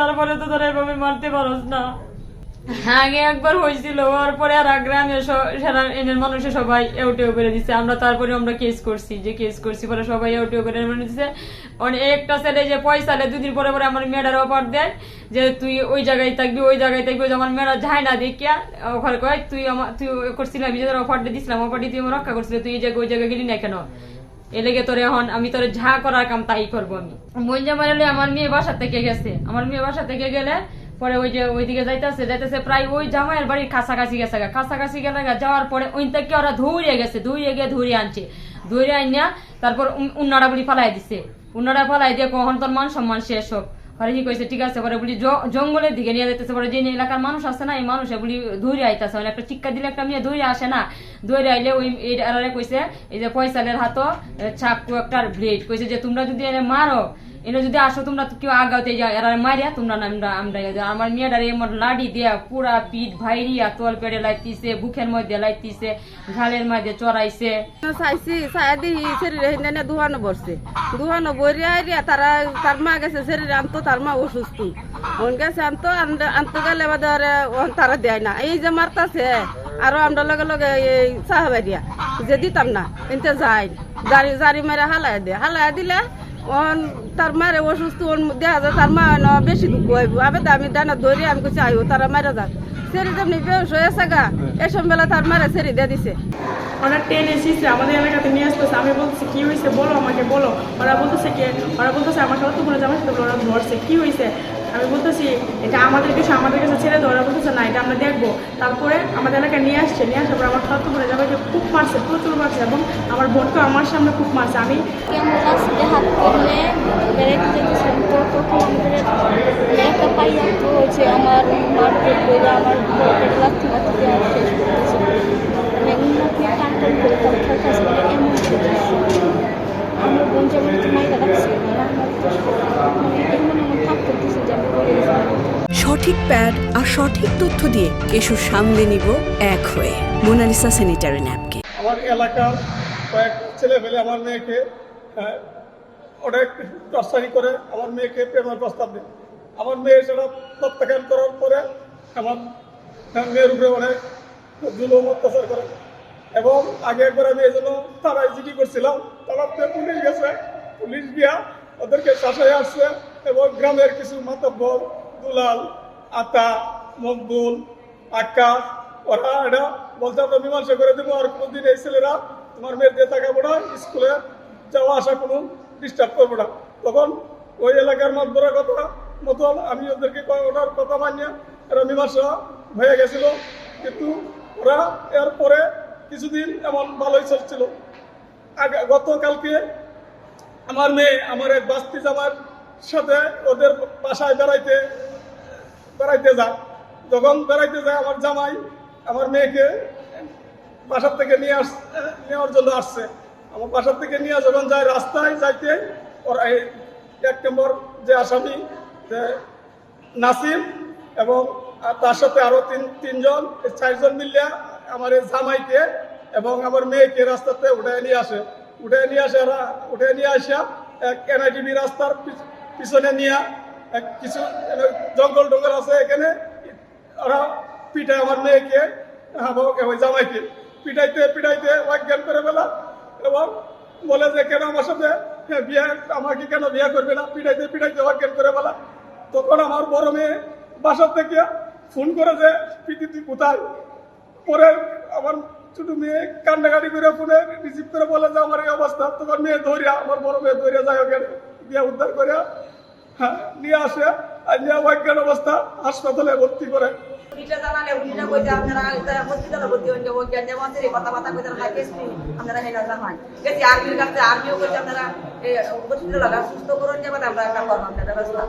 তারপরে তো তোরা মারতে পারস না। আগে একবার হয়েছিল ওর পরে আর গ্রামে মানুষে সবাই এউটেও করে দিছে। আমরা তারপরে আমরা কেস করছি, যে কেস করছি, পরে সবাই এউটেও করে মানে অনেক একটা ছেলে যে পয়সা লে, দুদিন পরে পরে আমার মেয়েটার অফার দেয়, যে তুই ওই জায়গায় থাকবি, ওই জায়গায় থাকবি, ওই আমার মেয়েরা যায় না দেখিয়া ওখানে কয়, তুই আমার তুই করছিলাম আমি যে অফার দিয়েছিলাম অফারটি তুই আমার রক্ষা করছিলি, তুই এই জায়গায় ওই জায়গায় গেলি না কেন? এলেগে তোর এখন আমি তোর যা করার কাম তাই করব আমি। মঞ্জা মারলে আমার মেয়ে বাসা থেকে গেছে। আমার মেয়ে বাসা থেকে গেলে পরে ওই যে ওইদিকে যাইতেছে যাইতেছে প্রায় ওই জামাইয়ের বাড়ির কাছাকাছি গেছে গা। কাছাকাছি গেলে যাওয়ার পরে ওই থেকে ওরা ধরিয়ে গেছে ধুইয়ে গিয়ে ধরে আনছে। ধরে আনিয়া তারপর উন- উন্নাড়া বলি ফালাই দিছে। উন্নাড়া ফালাই দিয়ে কখন তোর মান সম্মান শেষ হোক। পরে কি কইছে, ঠিক আছে পরে বলি জঙ্গলের দিকে নিয়ে যেতেছে পরে যে এলাকার মানুষ আছে না, এই মানুষে বলি ধরে আইতাছে। মানে একটা চিক্কা দিলে একটা মেয়ে ধরে আসে না। ধরে আইলে ওই এরারে কইছে, এই যে ফয়সালের হাতও ছাপ একটা ব্লেড কইছে যে, তোমরা যদি মারো এনে যদি আসো, তোমরা কেউ আগাতে যাও মারিয়া তোমরা আমরা আমরা। আমার মেয়েটারে এমন লাডি দিয়া পুরা পিঠ ভাইরিয়া, তোল পেড়ে লাইতিছে, বুকের মধ্যে লাইতিছে, ঘালের মধ্যে চড়াইছে। চাইছি চাই দিহি শরীরে হিন্দানে দুহানো বসছে। দুহানো বরিয়া আইরিয়া, তারা, তার মা গেছে, শরীরে আনতো, তার মা অসুস্থ। ওন গেছে আনতো আন- আনতো গেলে তারা দেয় না। এই যে মারতাছে, আরও আমরা লগে লগে, এই চাহাবাড়িয়া যে দিতাম না কিন্তু যাই জারি জারি মেরে হালাই দে। হালাই দিলে ওন তার মারে অসুস্থ ওন দেখা যায় তার মা ন বেশি দুঃখ হইব আবে তো আমি ডানা ধরি আমি কিছু আইব তারা মারা যাক। সেরি যেমনি বেউস হয়েছে গা এসব বেলা তার মারে সেরি দিয়ে দিছে। ওরা টেনে এসেছে আমাদের এলাকাতে নিয়ে আসতেছে। আমি বলতেছি কি হয়েছে বলো আমাকে বলো। ওরা বলতেছে কি ওরা বলতেছে আমাকে অত কোনো জামার সাথে ওরা ধরছে। কি হয়েছে আমি বলতেছি এটা আমাদের কাছে আমাদের কাছে ছেড়ে দেয় ওরা বলতেছে না এটা আমরা দেখব। তারপরে আমাদের এলাকায় নিয়ে আসছে। নিয়ে আসার পর আমার খাওয়া তো জামাইকে খুব মারছে প্রচুর মারছে এবং আমার বোনকে আমার সামনে খুব মারছে। আমি ক্যামেরা হাত করলে বেড়াইতে যেতেছিলাম তো তখন আমাদের একটা পাইয়া তো হয়েছে সঠিক প্যাড আর সঠিক তথ্য দিয়ে কেশু সামলে নিব এক হয়ে। মোনালিসা স্যানিটারি ন্যাপকে। আমার এলাকার কয়েক ছেলে ফেলে আমার মেয়েকে আহ, অনেক টর্চারি করে আমার মেয়েকে প্রেমের প্রস্তাব দেয়। আমার মেয়ে সেটা প্রত্যাখ্যান করার পরে আমার মেয়ের উপরে অনেক জুলুম, অত্যাচার করে। এবং আগে একবার আমি এই জন্য তারাই জিডি করছিলাম তারাতে পুলিশ গেছে। পুলিশ গিয়া ওদেরকে শাসায় আসছে এবং গ্রামের কিছু মাতব্বর, দুলাল, আতা, মকবুল, আকাশ, ওরা এটা বলতে আমরা মীমাংসা করে দেবো আর কোনোদিন এই ছেলেরা তোমার মেয়ের দিয়ে তাকাবো না, স্কুলে যাওয়া আসা কোনো ডিস্টার্ব করব না। তখন ওই এলাকার মাতবরের কথা মতন আমি ওদেরকে ওটার কথা মানিয়ে এরা হয়ে গেছিল। কিন্তু ওরা এরপরে কিছুদিন এমন ভালোই চলছিল। আগে গতকালকে আমার মেয়ে, আমার এক বাস্তি জামার সাথে ওদের বাসায় বেড়াইতে বেড়াইতে যায়। যখন বেড়াইতে যায়, আমার জামাই আমার মেয়েকে বাসার থেকে নিয়ে আস, নেওয়ার জন্য আসছে। আমার বাসার থেকে নিয়ে যখন যায় রাস্তায় যাইতে, ওরা এক নম্বর যে আসামি নাসিম এবং তার সাথে আরও তিন তিনজন চারজন মিলিয়া আমার এই জামাইকে এবং আমার মেয়েকে রাস্তাতে উঠে নিয়ে আসে। উঠে নিয়ে আসে উঠে নিয়ে আসা এক এনআইটিভি রাস্তার পিছ- পিছনে নিয়ে এক কিছু জঙ্গল টঙ্গল আছে এখানে ওরা পিঠায় আমার মেয়েকে এবং ওই জামাইকে। পিঠাইতে পিঠাইতে অজ্ঞান করে ফেলা এবং বলে যে কেন আমার সাথে হ্যাঁ, বিয়ে আমাকে কেন বিয়ে করবে না? পিঠাইতে পিটাইতে অজ্ঞান করে ফেলা। তখন আমার বড় মেয়ে বাসা থেকে ফোন করে যে পিটি কোথায়? পরে আমার ছোট মেয়ে কান্নাকাটি করে ফোনে রিসিভ করে বলে যে, আমার এই অবস্থা তখন মেয়ে ধরিয়া, আমার বড় মেয়ে ধরিয়া যায় ওখানে দিয়ে উদ্ধার করিয়া হ্যাঁ নিয়ে আসে। নিয়ে অজ্ঞান অবস্থা? হাসপাতালে ভর্তি করে। এটা জানালে উনিটা কইতে, আপনারা হসপিটালে ভর্তি হইতে ও জ্ঞান যেমন কথা কথা কইতে নি আপনারা হেলা জানান গেছি, আর্মির কাছে, আর্মিও কইতে আপনারা হসপিটালে সুস্থ করুন যাবেন আমরা একটা করব ব্যবস্থা